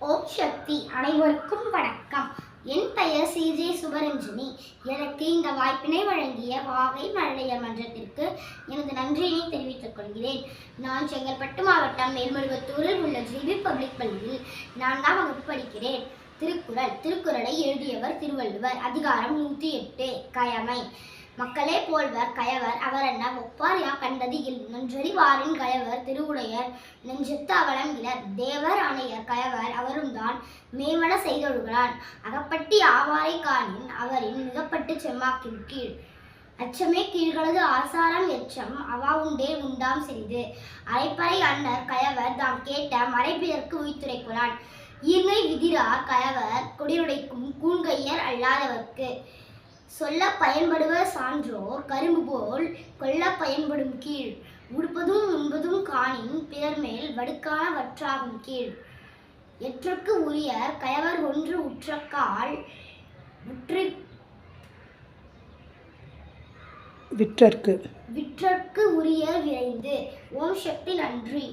ஓம் சக்தி அனைவருக்கும் வணக்கம். என் பெயர் சிஜே சுபரஞ்சினி. எனக்கு இந்த வாய்ப்பினை வழங்கிய வாகை மழலையர் மன்றத்திற்கு எனது நன்றியினை தெரிவித்துக் கொள்கிறேன். நான் செங்கல்பட்டு மாவட்டம் மேல்மருவத்தூரில் உள்ள ஜிபி பப்ளிக் பள்ளியில் நான்காம் வகுப்பு படிக்கிறேன். திருக்குறள் திருக்குறளை எழுதியவர் திருவள்ளுவர். அதிகாரம் நூற்றி எட்டு. கயமை. மக்களே போல்வர் கயவர் அவரென்ன ஒப்பாரியா கண்டதியில் கண்டது இல். நன்றறிவாரின் கயவர் திருவுடையர் நெஞ்சத்து அவலம் தேவர் அணையர் கயவர் மேம்பட செய்தொழுகிறான். அகப்பட்டி ஆவாரை காணின் அவரின் மிகப்பட்டு செம்மாக்கின் கீழ். அச்சமே கீழ்களது ஆசாரம் எச்சம். அவா உண்டே உண்டாம் செய்து. அரைப்பறை அன்னர் கயவர் தாம் கேட்ட மறைப்பிதற்கு உய்த்துரைக்குறான் ஈர்மை விதிரார் கயவர் கொடியுடைக்கும் கூண்கையர் அல்லாதவர்க்கு. சொல்ல பயன்படுவர் சான்றோர் கரும்பு போல் கொல்ல பயன்படும் கீழ். உடுப்பதும் உண்பதும் காணின் பிறர் மேல் வடுக்கான வற்றாகும் கீழ். எற்றுக்கு உரியர் கயவர் ஒன்று உற்றக்கால் உற்று விற்றற்கு. விற்றற்கு உரியர் விரைந்து. ஓம் சக்தி நன்றி.